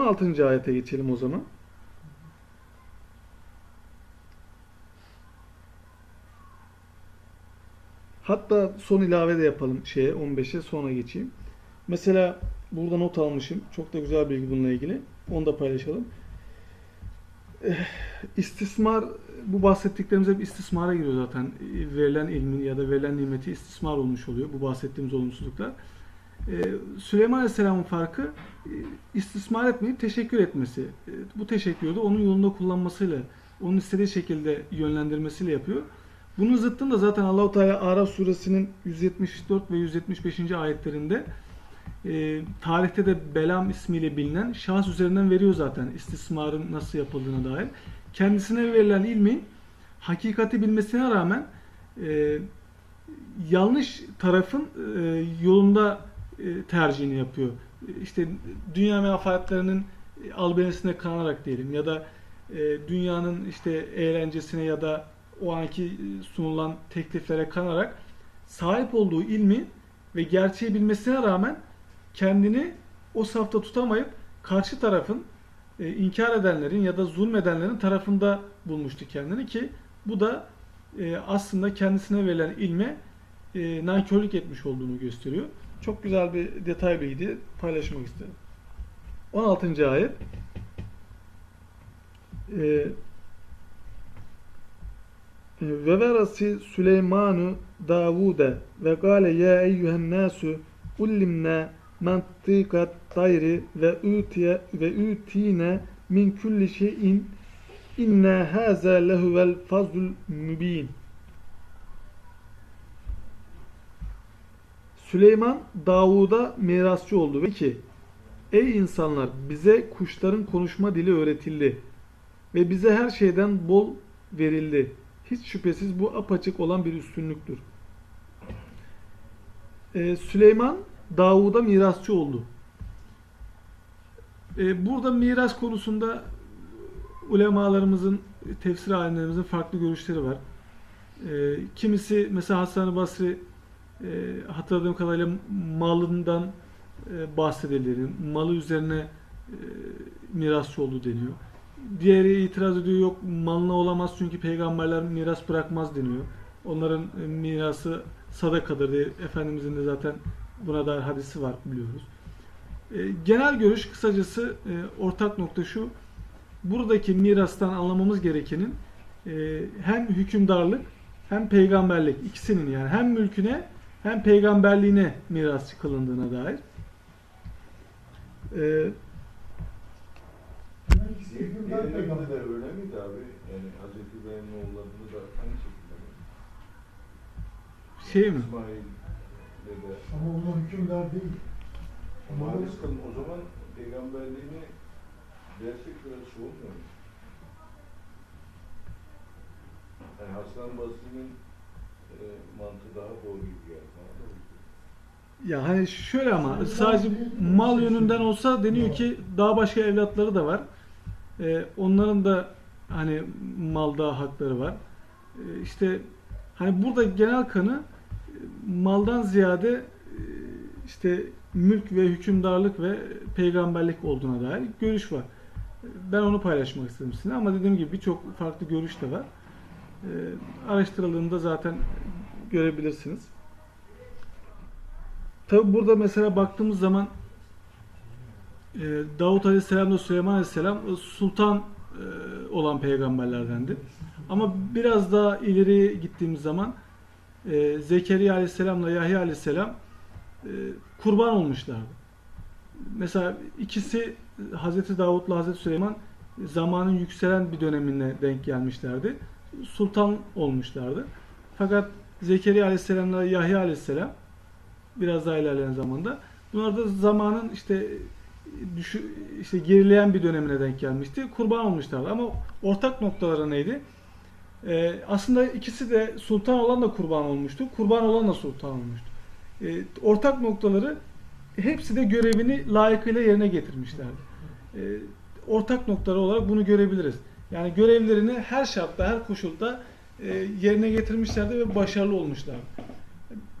16. ayete geçelim o zaman. Hatta son ilave de yapalım şeye 15'e sonra geçeyim. Mesela burada not almışım. Çok da güzel bilgi bununla ilgili. Onu da paylaşalım. Eh, İstismar bu bahsettiklerimiz hep istismara giriyor zaten. Verilen ilmin ya da verilen nimeti istismar olmuş oluyor bu bahsettiğimiz olumsuzluklar. Ee, Süleyman Aleyhisselam'ın farkı e, istismar etmeyip teşekkür etmesi. E, Bu teşekkürü de onun yolunda kullanmasıyla, onun istediği şekilde yönlendirmesiyle yapıyor. Bunun zıttında zaten Allahu Teala Araf suresinin 174 ve 175. ayetlerinde e, tarihte de Belam ismiyle bilinen şahıs üzerinden veriyor zaten istismarın nasıl yapıldığına dair. Kendisine verilen ilmin hakikati bilmesine rağmen yanlış tarafın yolunda e, tercihini yapıyor. İşte dünya menfaatlerinin e, albenisine kanarak diyelim ya da e, dünyanın işte eğlencesine ya da o anki e, sunulan tekliflere kanarak sahip olduğu ilmi ve gerçeği bilmesine rağmen kendini o safta tutamayıp karşı tarafın inkar edenlerin ya da zulmedenlerin tarafında bulmuştu kendini ki bu da aslında kendisine verilen ilme nankörlük etmiş olduğunu gösteriyor. Çok güzel bir detay bilgi paylaşmak istedim. 16. ayet e, ve verasi Süleymanu Davude ve gale ya eyyühen nasu ullimna mantikat tayri ve utiye ve utine min kulli şeyin inna haza lehuvel fazlul mübin Süleyman Davud'a mirasçı oldu ve ki Ey insanlar bize kuşların konuşma dili öğretildi ve bize her şeyden bol verildi. Hiç şüphesiz bu apaçık olan bir üstünlüktür. Ee, Süleyman Davud'a mirasçı oldu. Ee, burada miras konusunda ulemalarımızın, tefsir alimlerimizin farklı görüşleri var. Ee, kimisi mesela Hasan-ı Basri e, hatırladığım kadarıyla malından e, bahsedildiğini, malı üzerine e, mirasçı olduğu deniyor. Diğeri itiraz ediyor yok malına olamaz çünkü peygamberler miras bırakmaz deniyor. Onların e, mirası sadakadır diye Efendimizin de zaten buna dair hadisi var biliyoruz. E, genel görüş kısacası e, ortak nokta şu. Buradaki mirastan anlamamız gerekenin e, hem hükümdarlık hem peygamberlik ikisinin yani hem mülküne hem peygamberliğine mirasçı kılındığına dair. Ee, Diğerlerinde de öyle miydi abi? Yani Hazreti İbrahim'in oğullarında da aynı şekilde mi? şey mi? İsmail'de de Ama onlar hükümdar değil. Ama o zaman peygamberliğini gerçek ölçü olmuyor mu? Yani Hasan Basri'nin e, mantığı daha doğru gibi geldi. Ya hani şöyle ama sadece mal yönünden olsa deniyor ki daha başka evlatları da var. Ee, onların da hani malda hakları var. Ee, işte hani burada genel kanı e, maldan ziyade e, işte mülk ve hükümdarlık ve peygamberlik olduğuna dair görüş var. Ben onu paylaşmak istedim sizinle ama dediğim gibi birçok farklı görüş de var. Ee, araştırıldığında zaten görebilirsiniz. Tabi burada mesela baktığımız zaman e, Davut Aleyhisselam da Süleyman Aleyhisselam e, sultan e, olan peygamberlerdendi. Ama biraz daha ileri gittiğimiz zaman e, Zekeriya Aleyhisselamla Yahya Aleyhisselam e, kurban olmuşlardı. Mesela ikisi Hazreti Davut'la Hazreti Süleyman zamanın yükselen bir dönemine denk gelmişlerdi. Sultan olmuşlardı. Fakat Zekeriya Aleyhisselamla Yahya Aleyhisselam biraz daha ilerleyen zamanda. Bunlar da zamanın işte düşü, işte gerileyen bir dönemine denk gelmişti. Kurban olmuşlardı. Ama ortak noktaları neydi? Ee, aslında ikisi de sultan olan da kurban olmuştu. Kurban olan da sultan olmuştu. Ee, ortak noktaları hepsi de görevini layıkıyla yerine getirmişlerdi. Ee, ortak noktaları olarak bunu görebiliriz. Yani görevlerini her şartta, her koşulda e, yerine getirmişlerdi ve başarılı olmuşlardı.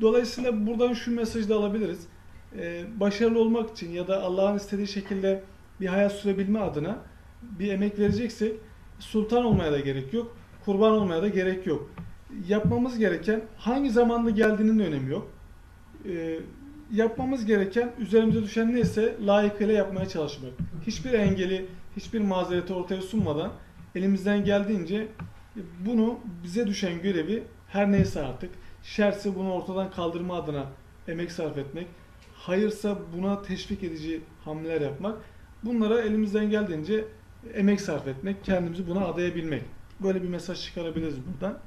Dolayısıyla buradan şu mesajı da alabiliriz. Ee, başarılı olmak için ya da Allah'ın istediği şekilde bir hayat sürebilme adına bir emek vereceksek sultan olmaya da gerek yok, kurban olmaya da gerek yok. Yapmamız gereken hangi zamanda geldiğinin de önemi yok. Ee, yapmamız gereken üzerimize düşen neyse layıkıyla yapmaya çalışmak. Hiçbir engeli, hiçbir mazereti ortaya sunmadan elimizden geldiğince bunu bize düşen görevi her neyse artık şerse bunu ortadan kaldırma adına emek sarf etmek, hayırsa buna teşvik edici hamleler yapmak. Bunlara elimizden geldiğince emek sarf etmek, kendimizi buna adayabilmek. Böyle bir mesaj çıkarabiliriz buradan.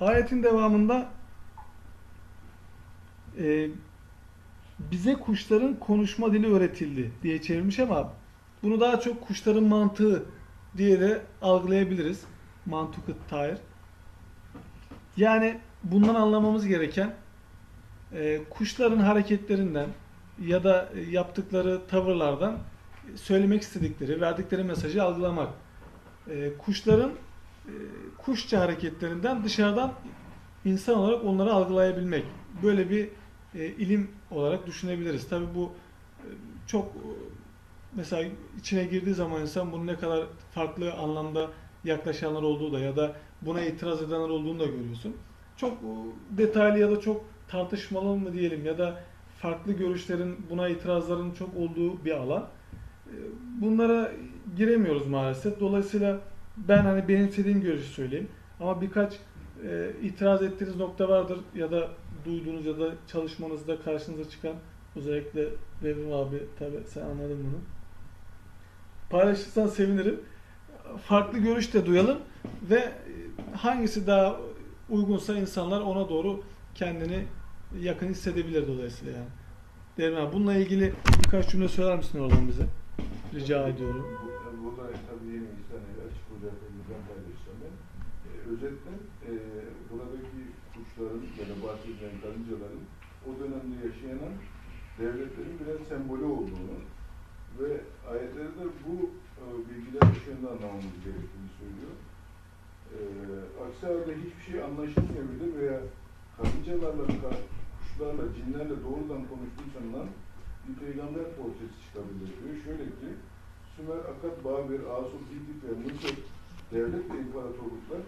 Ayetin devamında e, bize kuşların konuşma dili öğretildi diye çevirmiş ama bunu daha çok kuşların mantığı diye de algılayabiliriz. Mantıkı tayr. Yani bundan anlamamız gereken e, kuşların hareketlerinden ya da e, yaptıkları tavırlardan söylemek istedikleri, verdikleri mesajı algılamak. E, kuşların e, kuşça hareketlerinden dışarıdan insan olarak onları algılayabilmek. Böyle bir e, ilim olarak düşünebiliriz. Tabii bu e, çok mesela içine girdiği zaman insan bunun ne kadar farklı anlamda yaklaşanlar olduğu da ya da buna itiraz edenler olduğunu da görüyorsun. Çok e, detaylı ya da çok tartışmalı mı diyelim ya da farklı görüşlerin buna itirazların çok olduğu bir alan. E, Bunlara giremiyoruz maalesef. Dolayısıyla ben hani benimsediğim görüşü söyleyeyim. Ama birkaç e, itiraz ettiğiniz nokta vardır ya da duyduğunuz ya da çalışmanızda karşınıza çıkan özellikle Devrim abi tabi sen anladın bunu. Paylaşırsan sevinirim. Farklı görüş de duyalım ve hangisi daha uygunsa insanlar ona doğru kendini yakın hissedebilir dolayısıyla yani. Devrim abi bununla ilgili birkaç cümle söyler misin oradan bize? Rica ediyorum. Bu- Burada tabii yeni İhsan'ı açık ocaklarımızdan paylaşacağım ben. E, özetle e, buradaki kuşların ya da bahsedilen karıncaların o dönemde yaşayan devletlerin birer sembolü olduğunu ve ayetlerde bu e, bilgiler ışığında anlamamız gerektiğini söylüyor. E, aksi halde hiçbir şey anlaşılmayabilir veya karıncalarla, ka- kuşlarla, cinlerle doğrudan konuştuğundan bir peygamber portresi çıkabilir diyor. Şöyle ki, Sümer, Akat, Babür, Asur, Hitit ve Mısır devlet ve imparatorluklar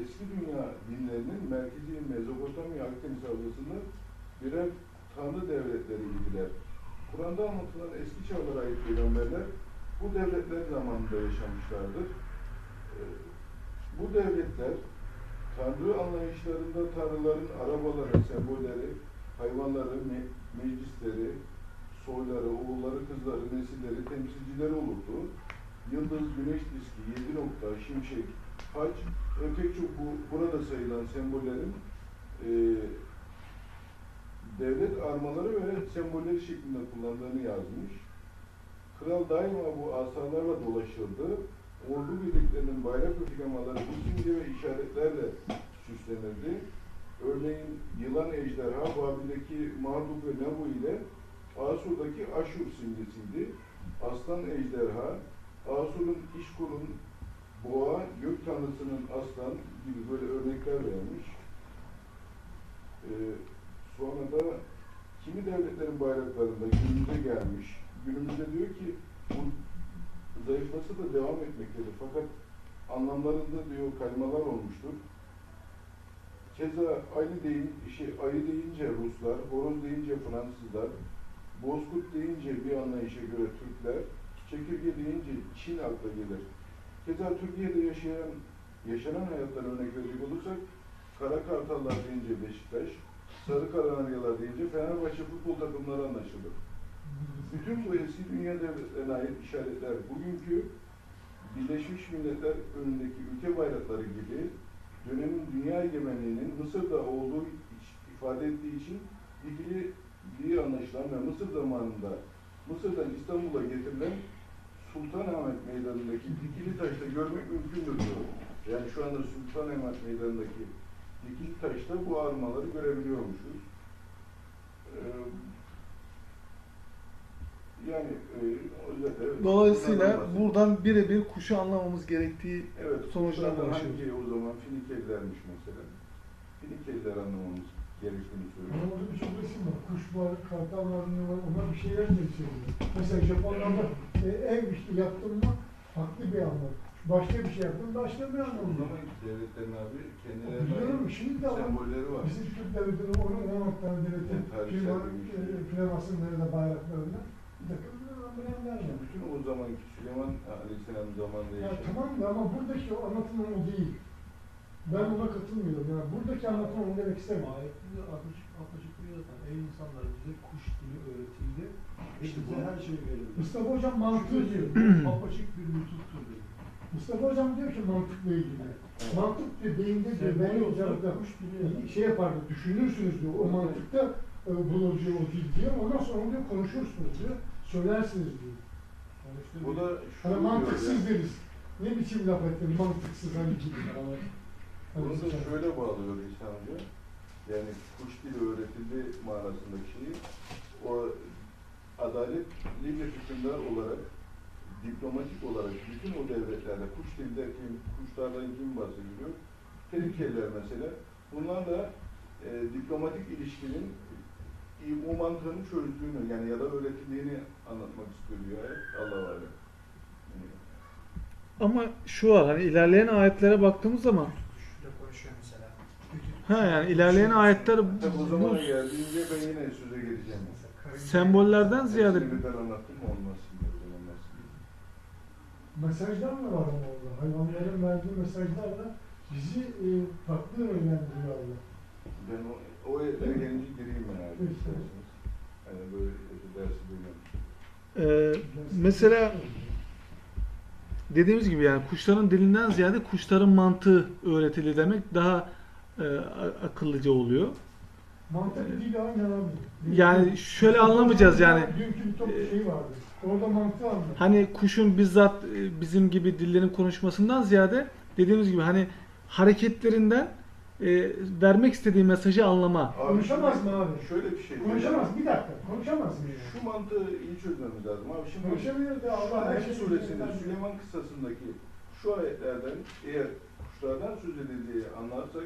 eski dünya dinlerinin merkezi Mezopotamya Akdeniz havzasında birer tanrı devletleri idiler. Kur'an'da anlatılan eski çağlara ait peygamberler bu devletler zamanında yaşamışlardır. Ee, Bu devletler Tanrı anlayışlarında tanrıların arabaları, sembolleri, hayvanları, me- meclisleri, soyları, oğulları, kızları, nesilleri, temsilcileri olurdu. Yıldız, güneş diski, yedi nokta, şimşek, haç ve pek çok bu, burada sayılan sembollerin e, devlet armaları ve sembolleri şeklinde kullandığını yazmış. Kral daima bu asalarla dolaşırdı. Ordu birliklerinin bayrak bu simge ve işaretlerle süslenirdi. Örneğin yılan ejderha Babil'deki Marduk ve Nebu ile Asur'daki Aşur simgesiydi. Aslan ejderha, Asur'un İşkur'un boğa, gök tanrısının aslan gibi böyle örnekler vermiş. Ee, sonra da kimi devletlerin bayraklarında günümüze gelmiş. Günümüzde diyor ki bu zayıflasa da devam etmektedir. Fakat anlamlarında diyor kaymalar olmuştur. Keza aynı deyin, şey, ayı deyince Ruslar, horoz deyince Fransızlar, bozkurt deyince bir anlayışa göre Türkler, çekirge deyince Çin akla gelir. Keza Türkiye'de yaşayan, yaşanan hayatlara örnek verecek olursak, Kara Kartallar deyince Beşiktaş, Sarı Kanaryalar deyince Fenerbahçe futbol takımları anlaşılır. Bütün bu eski dünya devletlerine ait işaretler bugünkü Birleşmiş Milletler önündeki ülke bayrakları gibi dönemin dünya egemenliğinin Mısır'da olduğu ifade ettiği için dikili anlaşılan ve Mısır zamanında Mısır'dan İstanbul'a getirilen Sultanahmet Meydanı'ndaki dikili taşta görmek mümkündür diyor. Yani şu anda Sultanahmet Meydanı'ndaki dikili taşta bu armaları görebiliyormuşuz. Ee, yani özetle evet. Dolayısıyla buradan birebir kuşu anlamamız gerektiği Evet, sonucuna sonuçta ulaşıyoruz. hangi o zaman Finikelilermiş mesela? Finikeliler anlamamız geliştiğini Ama söylüyor. orada birçok resim var. Kuş var, kartal var, ne var, ona bir şeyler gösteriyor. Mesela Japonlarda e, ev işte yaptın mı farklı bir anlam. Başka bir şey yaptın, başka bir O anlam. zaman devletlerin abi kendilerine Biliyorum, şimdi de sembolleri var. Bizim Türk devletinin onun 10 tane devletin Evet, tarihsel firma, bir e, firmasınlarında, bayraklarında bir takım amblemler var. Bütün o zamanki Süleyman Aleyhisselam zamanında Ya yaşayan tamam da ama buradaki o anlatımın o değil. Ben ona katılmıyorum. Yani buradaki anlatım onu demek istemiyorum. Ayetinde apaçık apaçık diyor zaten. Ey insanlar bize kuş dili öğretildi. İşte bize bu- her şey verildi. Mustafa Hocam mantığı diyor. apaçık bir dedi. Mustafa Hocam diyor ki mantıkla ilgili. Mantık diyor beyinde diyor kuş dili şey yapardı düşünürsünüz diyor o mantıkta e, bulur diyor o dil diyor. Ondan sonra diyor konuşursunuz diyor. Söylersiniz diyor. Bu da şu Hani mantıksız ya, deriz. Ne biçim laf ettin mantıksız hani gibi. Hani Bunu da şöyle bağlıyor İhsan Hoca. Yani kuş dili öğretildi manasındaki şeyi o adaletli bir hükümdar olarak diplomatik olarak bütün o devletlerde kuş dili derken kuşlardan kim bahsediliyor? Tehlikeliler mesela. Bunlar da e, diplomatik ilişkinin e, o mantığını çözdüğünü yani ya da öğretildiğini anlatmak istiyor diyor. Allah var. Ama şu var hani ilerleyen ayetlere baktığımız zaman kuşla konuşuyor mesela. ha yani ilerleyen ayetler Tabi o bu zamana geldiğince ben yine söze geleceğim. Sembollerden ziyade Hepsini birden anlattım mı nasıl? Mesajlar mı var ama orada? Hayvanların verdiği mesajlarla bizi e, farklı yönlendiriyor Allah. Ben o, o gelince gireyim Peki. isterseniz. Yani böyle dersi duymak. Ee, mesela dediğimiz gibi yani kuşların dilinden ziyade kuşların mantığı öğretili demek daha e, akıllıca oluyor. Mantık değil aynı abi. Yani şöyle anlamayacağız yani. Dünkü bir top şey vardı. Orada mantığı anlat. Hani kuşun bizzat e, bizim gibi dillerin konuşmasından ziyade dediğimiz gibi hani hareketlerinden e, vermek istediği mesajı anlama. Abi Konuşamaz mı abi? Şöyle bir şey. Konuşamaz. Bir dakika. Konuşamaz mı yani? Şu mantığı iyi çözmemiz lazım abi. Şimdi Konuşabilir de Allah her şeyi suresinde. Süleyman kıssasındaki şu ayetlerden eğer kuşlardan söz edildiği anlarsak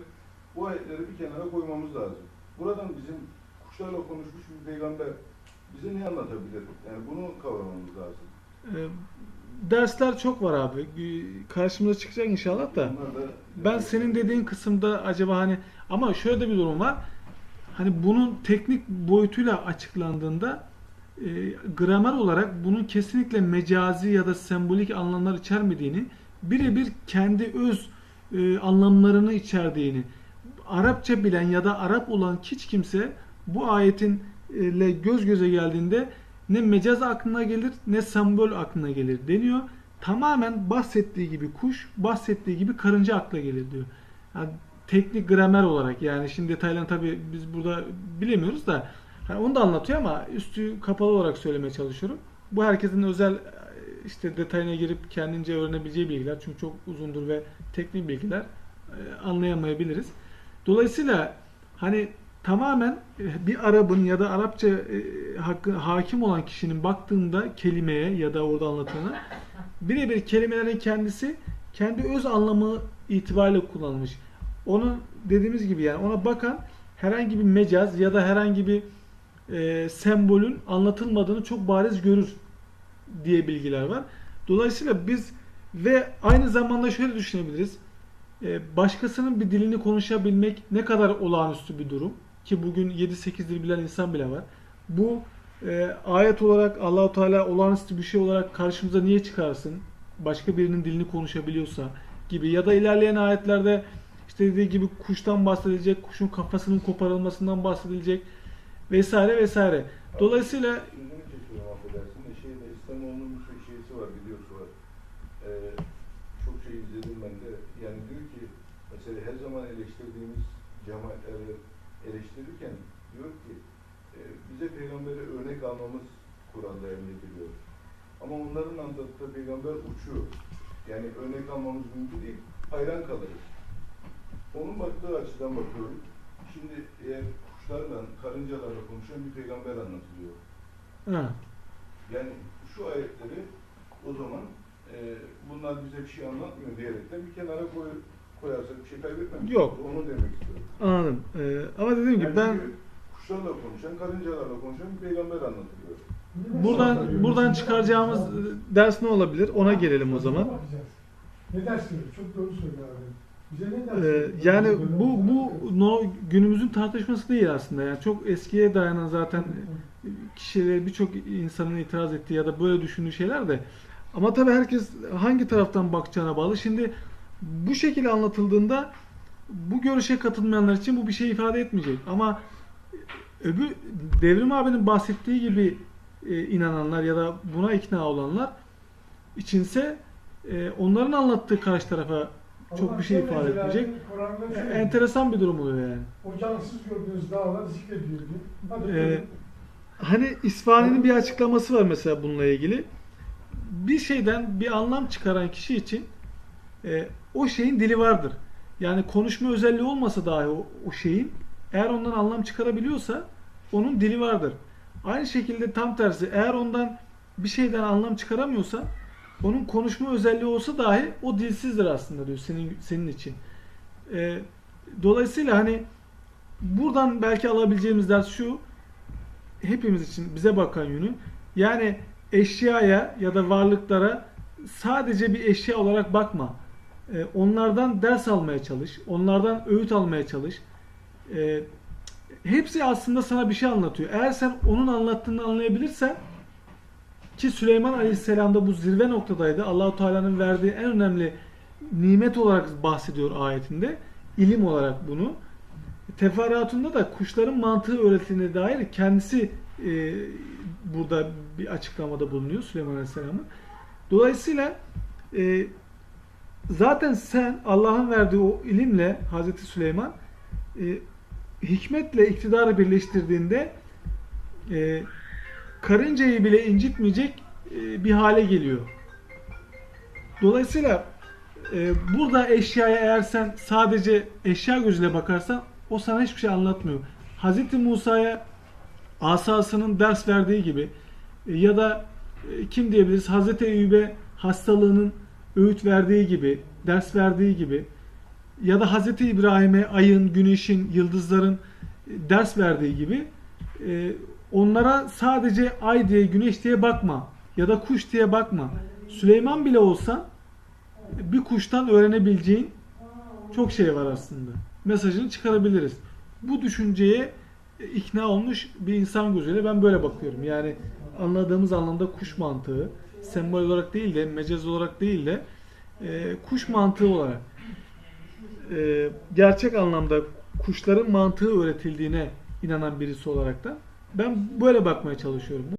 bu ayetleri bir kenara koymamız lazım. Buradan bizim kuşlarla konuşmuş bir peygamber bize ne anlatabilir? Yani bunu kavramamız lazım. E, dersler çok var abi. E, Karşımıza çıkacak inşallah da. Da Ben senin dediğin kısımda acaba hani ama şöyle de bir durum var. Hani bunun teknik boyutuyla açıklandığında e, gramer olarak bunun kesinlikle mecazi ya da sembolik anlamlar içermediğini, birebir kendi öz e, anlamlarını içerdiğini, Arapça bilen ya da Arap olan hiç kimse bu ayetin ile göz göze geldiğinde ne mecaz aklına gelir ne sembol aklına gelir deniyor. Tamamen bahsettiği gibi kuş, bahsettiği gibi karınca akla gelir diyor. Yani teknik gramer olarak yani şimdi detaylarını tabii biz burada bilemiyoruz da hani onu da anlatıyor ama üstü kapalı olarak söylemeye çalışıyorum. Bu herkesin özel işte detayına girip kendince öğrenebileceği bilgiler çünkü çok uzundur ve teknik bilgiler e, anlayamayabiliriz. Dolayısıyla hani tamamen e, bir Arap'ın ya da Arapça e, hakkı, hakim olan kişinin baktığında kelimeye ya da orada anlatana birebir kelimelerin kendisi kendi öz anlamı itibariyle kullanılmış. Onun dediğimiz gibi yani ona bakan herhangi bir mecaz ya da herhangi bir e, sembolün anlatılmadığını çok bariz görür diye bilgiler var. Dolayısıyla biz ve aynı zamanda şöyle düşünebiliriz. E, başkasının bir dilini konuşabilmek ne kadar olağanüstü bir durum ki bugün 7-8 dil bilen insan bile var. Bu e, ayet olarak Allahu Teala olağanüstü bir şey olarak karşımıza niye çıkarsın? Başka birinin dilini konuşabiliyorsa gibi ya da ilerleyen ayetlerde işte dediği gibi kuştan bahsedilecek, kuşun kafasının koparılmasından bahsedilecek vesaire vesaire. Dolayısıyla Sözünü kesiyorum affedersin de şeyde İslamoğlu'nun bir sürü şeysi var, videosu var. Ee, çok şey izledim ben de. Yani diyor ki mesela her zaman eleştirdiğimiz cemaatleri eleştirirken diyor ki e, bize peygamberi örnek almamız Kur'an'da emrediliyor. Ama onların anlattığı peygamber uçuyor. Yani örnek almamız mümkün değil. Hayran kalırız. Onun baktığı açıdan bakıyorum. Şimdi eğer kuşlarla, karıncalarla konuşan bir peygamber anlatılıyor. ha, Yani şu ayetleri o zaman e, bunlar bize bir şey anlatmıyor diyerekten bir kenara koy, koyarsak bir şey kaybetmemiş. Yok. Onu demek istiyorum. Anladım. Ee, ama dediğim gibi Yani ben çünkü kuşlarla konuşan, karıncalarla konuşan bir peygamber anlatılıyor. buradan buradan çıkaracağımız e, ders ne olabilir? Ona gelelim o zaman. Ne ders veriyor? Çok doğru söylüyor abi. Bize ne ders Ee, yani bu bu no, günümüzün tartışması değil aslında. Yani çok eskiye dayanan zaten kişiler birçok insanın itiraz ettiği ya da böyle düşündüğü şeyler de ama tabii herkes hangi taraftan bakacağına bağlı. Şimdi bu şekilde anlatıldığında bu görüşe katılmayanlar için bu bir şey ifade etmeyecek. Ama öbür Devrim abinin bahsettiği gibi e, inananlar ya da buna ikna olanlar içinse e, onların anlattığı karşı tarafa çok Allah bir şey ifade etmeyecek. E, söylüyor. enteresan bir durum oluyor yani. O cansız gördüğünüz dağlar zikrediyor diyor. Hadi Ee, buyurun. Hani İsfahani'nin bir açıklaması var mesela bununla ilgili. Bir şeyden bir anlam çıkaran kişi için e, o şeyin dili vardır. Yani konuşma özelliği olmasa dahi o, o şeyin eğer ondan anlam çıkarabiliyorsa onun dili vardır. Aynı şekilde tam tersi eğer ondan bir şeyden anlam çıkaramıyorsa onun konuşma özelliği olsa dahi o dilsizdir aslında diyor senin senin için. E, dolayısıyla hani buradan belki alabileceğimiz ders şu hepimiz için bize bakan yönü yani eşyaya ya da varlıklara sadece bir eşya olarak bakma. Ee, onlardan ders almaya çalış. Onlardan öğüt almaya çalış. Ee, hepsi aslında sana bir şey anlatıyor. Eğer sen onun anlattığını anlayabilirsen ki Süleyman Aleyhisselam'da bu zirve noktadaydı. Allahu Teala'nın verdiği en önemli nimet olarak bahsediyor ayetinde. İlim olarak bunu. Teferruatında da kuşların mantığı öğretildiğine dair kendisi e, burada bir açıklamada bulunuyor Süleyman Aleyhisselam'ın. Dolayısıyla e, zaten sen Allah'ın verdiği o ilimle Hazreti Süleyman e, hikmetle iktidarı birleştirdiğinde e, karıncayı bile incitmeyecek e, bir hale geliyor. Dolayısıyla e, burada eşyaya eğer sen sadece eşya gözüyle bakarsan o sana hiçbir şey anlatmıyor. Hz. Musa'ya asasının ders verdiği gibi e, ya da e, kim diyebiliriz Hz. Eyüp'e hastalığının öğüt verdiği gibi, ders verdiği gibi ya da Hz. İbrahim'e ayın, güneşin, yıldızların e, ders verdiği gibi e, onlara sadece ay diye, güneş diye bakma ya da kuş diye bakma. Süleyman bile olsa bir kuştan öğrenebileceğin çok şey var aslında. Mesajını çıkarabiliriz. Bu düşünceye ikna olmuş bir insan gözüyle ben böyle bakıyorum. Yani anladığımız anlamda kuş mantığı, sembol olarak değil de, mecaz olarak değil de e, kuş mantığı olarak e, gerçek anlamda kuşların mantığı öğretildiğine inanan birisi olarak da ben böyle bakmaya çalışıyorum.